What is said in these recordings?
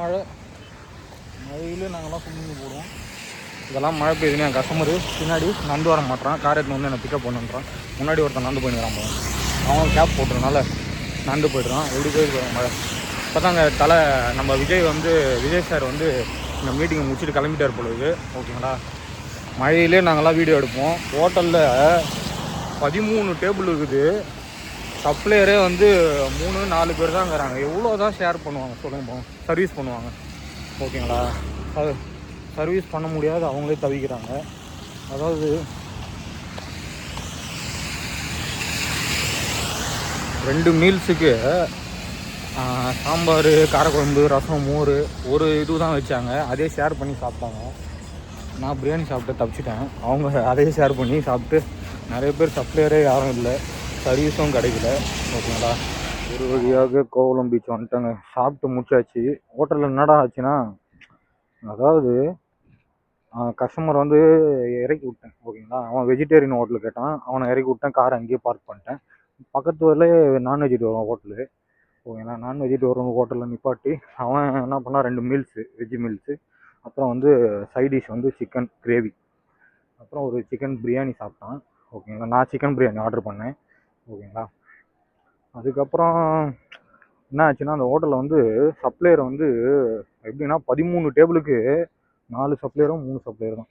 மழை. மழையில நாங்கள்லாம் ஸ்விம்மிங் போடுவோம். இதெல்லாம் மழை பெய்யுதுன்னு என் கஸ்டமரு பின்னாடி நடந்து வர மாட்டேறான் கார் எடுத்து வந்து என்னை பிக்கப் பண்ணுறான் முன்னாடி ஒருத்தன் நடந்து வரான் போவோம். அவன் கேப் போட்டுறனால நடந்து போயிடுறான். எப்படி போயிட்டு மழை. இப்போ தாங்க தலை நம்ம விஜய் வந்து விஜய் சார் வந்து இந்த மீட்டிங்கை முடிச்சுட்டு கிளம்பிட்டார் பொழுது ஓகேங்களா? மழையிலே நாங்கள்லாம் வீடியோ எடுப்போம். ஹோட்டலில் பதிமூணு டேபிள் இருக்குது. சப்ளையரே வந்து மூணு நாலு பேர் தான் இருக்கிறாங்க எவ்வளோ தான் ஷேர் பண்ணுவாங்க சொல்லுங்க சர்வீஸ் பண்ணுவாங்க. ஓகேங்களா? அது சர்வீஸ் பண்ண முடியாது. அவங்களே தவிக்கிறாங்க. அதாவது ரெண்டு மீல்ஸுக்கு சாம்பார் காரக்குழம்பு ரசம் மோர் ஒரு இது தான் வச்சாங்க. அதே ஷேர் பண்ணி சாப்பிட்டாங்க. நான் பிரியாணி சாப்பிட்டு தப்பிச்சிட்டேன். அவங்க அதையே ஷேர் பண்ணி சாப்பிட்டு நிறைய பேர் சப்ளையரே யாரும் இல்லை. சர்வீஸும் கிடைக்கல ஓகேங்களா? ஒரு வழியாக கோவலம் பீச் வந்துட்டாங்க. சாப்பிட்டு முடிச்சாச்சு. ஹோட்டலில் என்னடா ஆச்சுன்னா அதாவது கஸ்டமர் வந்து இறக்கி விட்டேன் ஓகேங்களா? அவன் வெஜிடேரியன் ஹோட்டல் கேட்டான். அவனை இறக்கி விட்டேன். காரை அங்கேயே பார்க் பண்ணிட்டேன். பக்கத்து ஊரில் நான் ஹோட்டலு ஓகேங்களா? நான் வெஜிடேரியன் ஹோட்டலில் நிப்பாட்டி அவன் என்ன பண்ணான்? ரெண்டு மீல்ஸு வெஜ் மீல்ஸு அப்புறம் வந்து சைட் டிஷ் வந்து சிக்கன் கிரேவி அப்புறம் ஒரு சிக்கன் பிரியாணி சாப்பிட்டான். ஓகேங்களா? நான் சிக்கன் பிரியாணி ஆர்டர் பண்ணேன். ஓகேங்களா? அதுக்கப்புறம் என்ன ஆச்சுன்னா அந்த ஹோட்டலில் வந்து சப்ளையர் வந்து எப்படின்னா பதிமூணு டேபிளுக்கு நாலு சப்ளையரும் மூணு சப்ளையர் தான்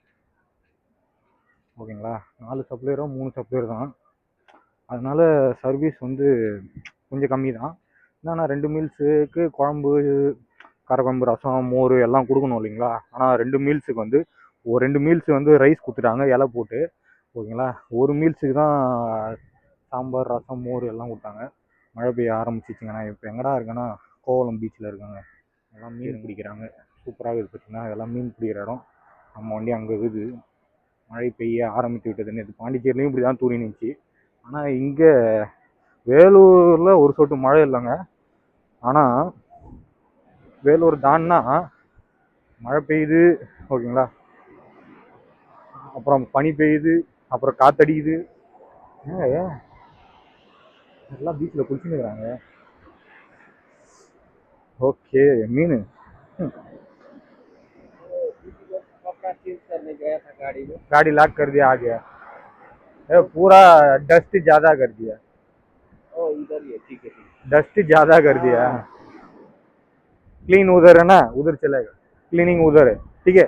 ஓகேங்களா? நாலு சப்ளையரும் மூணு சப்ளையர் தான் அதனால் சர்வீஸ் வந்து கொஞ்சம் கம்மி தான் என்னன்னா ரெண்டு மீல்ஸுக்கு குழம்பு காரக்குழம்பு ரசம் மோர் எல்லாம் கொடுக்கணும் இல்லைங்களா? ஆனால் ரெண்டு மீல்ஸுக்கு வந்து ஒரு ரெண்டு மீல்ஸ் வந்து ரைஸ் கொடுத்துட்டாங்க இலை போட்டு. ஓகேங்களா? ஒரு மீல்ஸுக்கு தான் சாம்பார் ரசம் மோர் எல்லாம் கொடுத்தாங்க மழை பெய்ய ஆரம்பிச்சிச்சுங்க நான் இப்போ எங்கடா இருக்கேன்னா கோவலம் பீச்சில் இருக்காங்க. எல்லாம் மீன் பிடிக்கிறாங்க. சூப்பராக இருக்குது பார்த்தீங்கன்னா இதெல்லாம் மீன் பிடிக்கிற இடம். நம்ம வண்டி அங்கே இருக்குது. மழை பெய்ய ஆரம்பித்து விட்டது நேற்று பாண்டிச்சேரிலையும் இப்படி தான் தூரி நின்றுச்சு ஆனால் இங்கே வேலூரில் ஒரு சொட்டு மழை இல்லைங்க. ஆனால் வேலூர் தான்னா மழை பெய்யுது. ஓகேங்களா? அப்புறம் பனி பெய்யுது. அப்புறம் காத்தடிக்குது. எல்லாம் பீச்சில் குளிச்சுன்னுக்குறாங்க ஓகே மீன் कपड़ा चेंज करने गया था गाड़ी में गाड़ी लॉक कर दिया आ गया ए, पूरा डस्ट ज्यादा कर दिया ओ इधर ही है ठीक है ठीक डस्ट ज्यादा कर दिया क्लीन उधर है ना उधर चलेगा क्लीनिंग उधर है ठीक है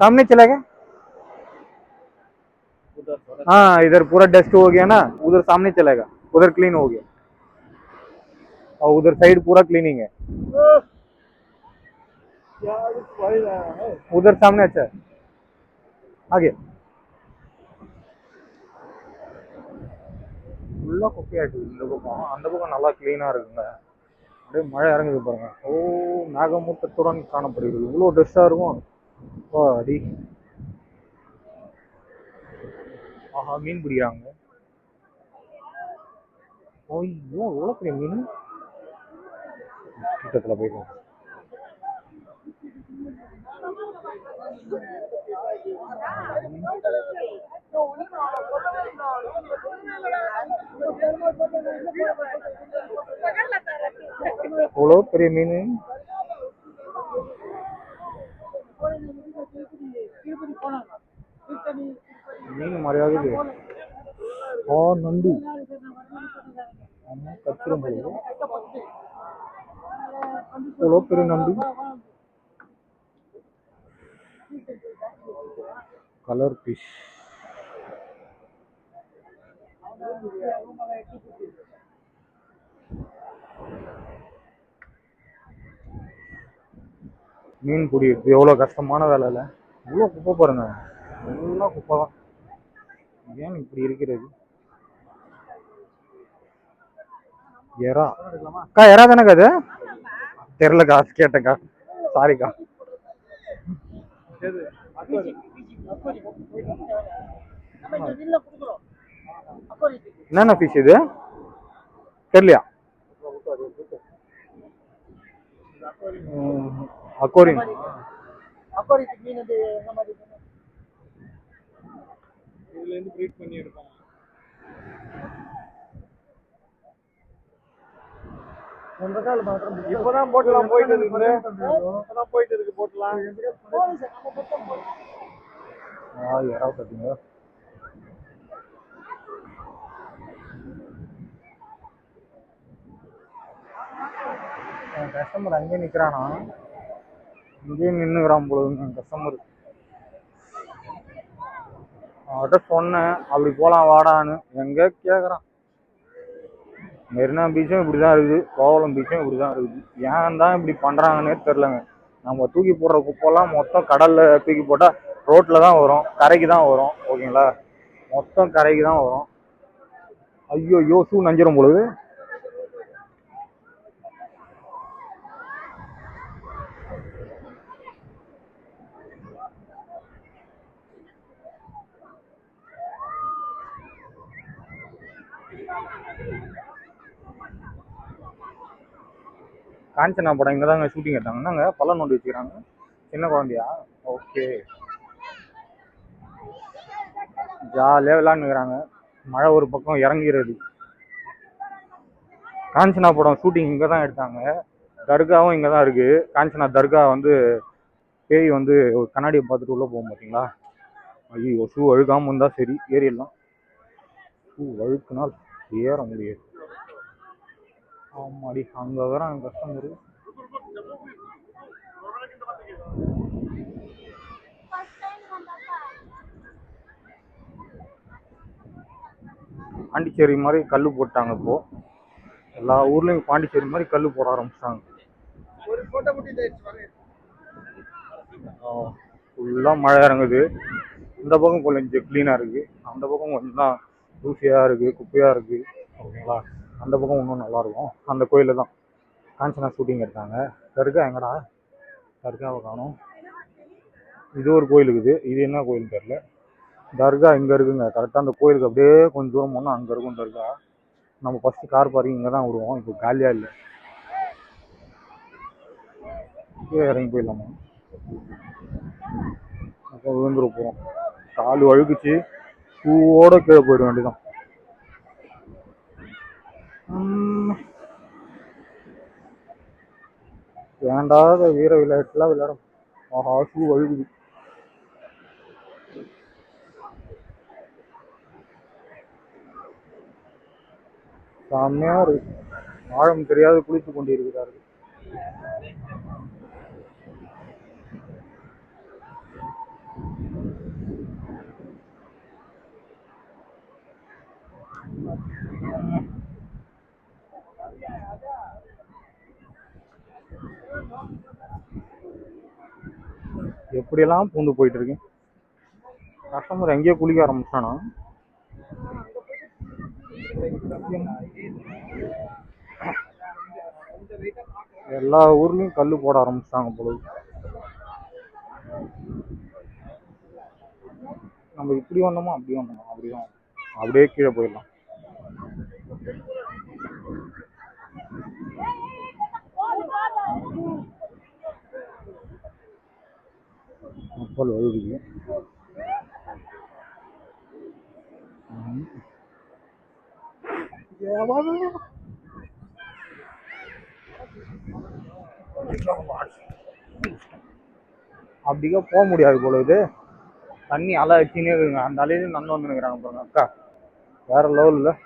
सामने चलेगा है उधर थोड़ा हाँ इधर पूरा डस्ट हो गया ना उधर सामने चलेगा उधर क्लीन हो गया और उधर साइड पूरा क्लीनिंग है क्या पड़ रहा है उधर सामने अच्छा है आगे ஃபுல்லாக குப்பையாச்சு இந்த பக்கம் அந்த பக்கம் நல்லா க்ளீனாக இருக்குங்க அப்படியே மழை இறங்குது பாருங்க ஓ மேகமூட்டத்துடன் காணப்படுகிறது இவ்வளோ டஸ்ட்டாக இருக்கும் ஓ அடி ஆஹா மீன் பிடிக்கிறாங்க. ஐயோ எவ்வளோ பெரிய மீன்? கிட்டத்தில் எவ்வளோ பெரிய மீன்? நண்டு ஆமாம் கச்சிரம் எவ்வளோ பெரிய நண்டு கலர் ஃபிஷ் மீன் பிடிக்கிறது எவ்வளோ கஷ்டமான வேலை இல்லை. இவ்வளோ குப்பை பாருங்க. எல்லாம் குப்பை தான். ஏன் இப்படி இருக்கிறது? எறா. அக்கா எறா தானேக்கா அது தெரிலக்கா கேட்டேக்கா சாரிக்கா என்னென்ன ஃபிஷ் இது? தெரியலையா? அக்கோரின் அப்புறம் மீன் வந்து என்ன மாதிரி இதுல இருந்து ப்ரீட் பண்ணி எடுப்பாங்க இப்பதான் போட்லாம் போயிட்டு இருக்கு? இப்பதான் போயிட்டு இருக்கு போட்லாம் ஆ யாரா பார்த்தீங்க கஸ்டமர் அங்கேயே நிற்கிறானா இங்கேயே நின்றுக்கிறான் போல கஸ்டமர் அவர்கிட்ட சொன்னேன் அப்படி போகலாம் வாடான்னு. எங்கே கேட்குறான் மெரினா பீச்சும் இப்படி தான் இருக்குது கோவளம் பீச்சும் இப்படி தான் இருக்குது. ஏன் தான் இப்படி பண்ணுறாங்கன்னே தெரிலங்க நம்ம தூக்கி போடுற குப்பெல்லாம் மொத்தம் கடலில் தூக்கி போட்டால் ரோட்டில் தான் வரும் கரைக்கு தான் வரும் ஓகேங்களா மொத்தம் கரைக்கு தான் வரும். ஐயோ யோசு ஷூ நஞ்சிரும் பொழுது காஞ்சனா படம் இங்கே தாங்க ஷூட்டிங் எடுத்தாங்க. என்னங்க? பள்ள நோண்டி வச்சுக்கிறாங்க. சின்ன குழந்தையா? ஓகே ஜாலியாக விளாண்டுக்கிறாங்க. மழை ஒரு பக்கம் இறங்கிறது காஞ்சனா படம் ஷூட்டிங் இங்கே தான் எடுத்தாங்க. தர்காவும் இங்கே தான் இருக்குது காஞ்சனா தர்கா வந்து பேய் வந்து ஒரு கண்ணாடியை பார்த்துட்டு உள்ளே போகும் பார்த்தீங்களா ஐயோ ஷூ அழுகாமல் இருந்தால் சரி. ஏறிடலாம் ஷூ அழுக்குனால் ஏற முடியாது. ஆமாடி அங்கே வரான் கஸ்டமரு பாண்டிச்சேரி மாதிரி கல் போட்டாங்க இப்போ. எல்லா ஊர்லயும் பாண்டிச்சேரி மாதிரி கல் போட ஆரம்பிச்சிட்டாங்க. ஒரு போட்டோ முட்டி ஃபுல்லாக மழை இறங்குது. இந்த பக்கம் கொஞ்சம் க்ளீனாக இருக்குது அந்த பக்கம் கொஞ்சம் தான் தூசியாக இருக்குது குப்பையாக இருக்குது ஓகேங்களா? அந்த பக்கம் இன்னும் நல்லாயிருக்கும். அந்த கோயிலில் தான். காஞ்சனா ஷூட்டிங் எடுத்தாங்க. தர்கா எங்கடா? தர்காவை காணும். இது ஒரு கோயில் இருக்குது இது என்ன கோயில் தெரில தர்கா இங்கே இருக்குங்க. கரெக்டாக அந்த கோயிலுக்கு அப்படியே கொஞ்சம் தூரம் போனால் அங்கே இருக்கும் தர்கா. நம்ம ஃபஸ்ட்டு கார் பார்க்கிங் இங்கே தான் விடுவோம். இப்போ காலியாக இல்லை. இறங்கி போயிடலாமா? அப்போ விழுந்துட போகிறோம் கால் வழுக்குச்சு. பூவோட கீழே போயிட வேண்டியதான் வேண்டாத வீர விளையாட்டுலாம் விளையாடும். ஆஹா ஷூ வழுகுது. செம்மையா இருக்கு. ஆழம் தெரியாது குளித்துக் கொண்டிருக்கிறார்கள். எப்படியெல்லாம் பூந்து போயிட்டுருக்கு? கஸ்டமர் எங்கேயோ குளிக்க ஆரம்பிச்சானா? எல்லா ஊர்லயும் கல் போட ஆரம்பிச்சிட்டாங்க போல நம்ம இப்படி வந்தோமா அப்படி வந்தோமா அப்படிதான். அப்படியே கீழே போயிடலாம். அப்பல் வயதுக்கு அப்படிக்கா போக முடியாது போல இது. தண்ணி அலை அடிச்சுனே இருக்குங்க. அந்த அலையிலே நந்து வந்துருக்குறாங்க பாருங்க அக்கா. வேற லெவல் லெவலில்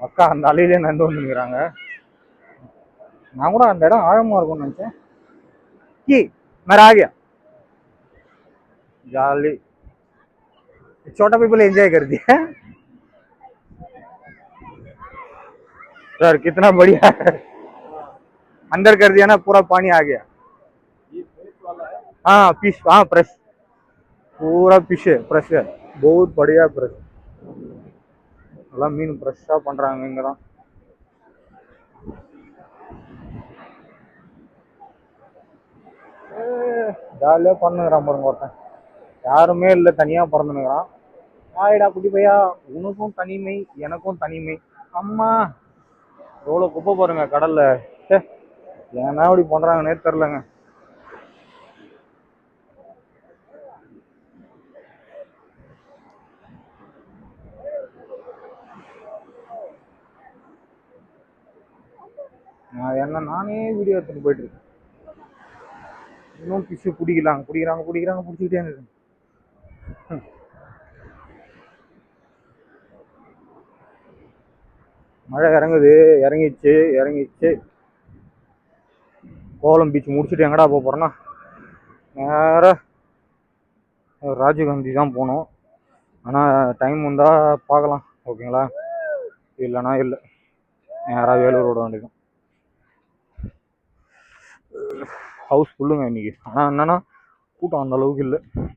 அக்கா அந்த அலையிலே நந்து வந்துருக்குறாங்க நான் கூட அந்த இடம் ஆழமாக இருக்கும்னு நினைச்சேன். கி மேலே ஆகியா जाली छोटा पीपल एंजॉय कर दिया सर कितना बढ़िया है अंदर कर दिया ना पूरा पानी आ गया हाँ फिश हाँ फ्रेश पूरा फिश है फ्रेश है बहुत बढ़िया फ्रेश எல்லாம் மீன் ஃப்ரெஷ்ஷாக பண்ணுறாங்க இங்கே தான் ஜாலியாக பண்ணுங்கிறான் பாருங்க ஒருத்தன் யாருமே இல்லை தனியாக பிறந்துனுக்குறான் ஆயிடா குட்டி பையா உனக்கும் தனிமை எனக்கும் தனிமை. அம்மா எவ்வளோ குப்பை பாருங்க கடல்ல. சே ஏன்னா இப்படி பண்ணுறாங்கன்னே தெரிலங்க நான் என்ன நானே வீடியோ எடுத்துட்டு போயிட்டு இருக்கேன். இன்னும் பிசு பிடிக்கிறாங்க பிடிக்கிறாங்க பிடிக்கிறாங்க பிடிச்சிக்கிட்டே இருக்கேன் மழை இறங்குது இறங்கிச்சு இறங்கிச்சு கோலம் பீச் முடிச்சுட்டு எங்கடா போக போகிறோன்னா நேராக ராஜீவ்காந்தி தான் போகணும். ஆனால் டைம் வந்தால் பார்க்கலாம். ஓகேங்களா? இல்லைன்னா இல்லை. நேராக வேலூர் விட வேண்டியது ஹவுஸ் ஃபுல்லுங்க இன்னைக்கு. ஆனால் என்னென்னா கூட்டம் அந்த அளவுக்கு இல்லை.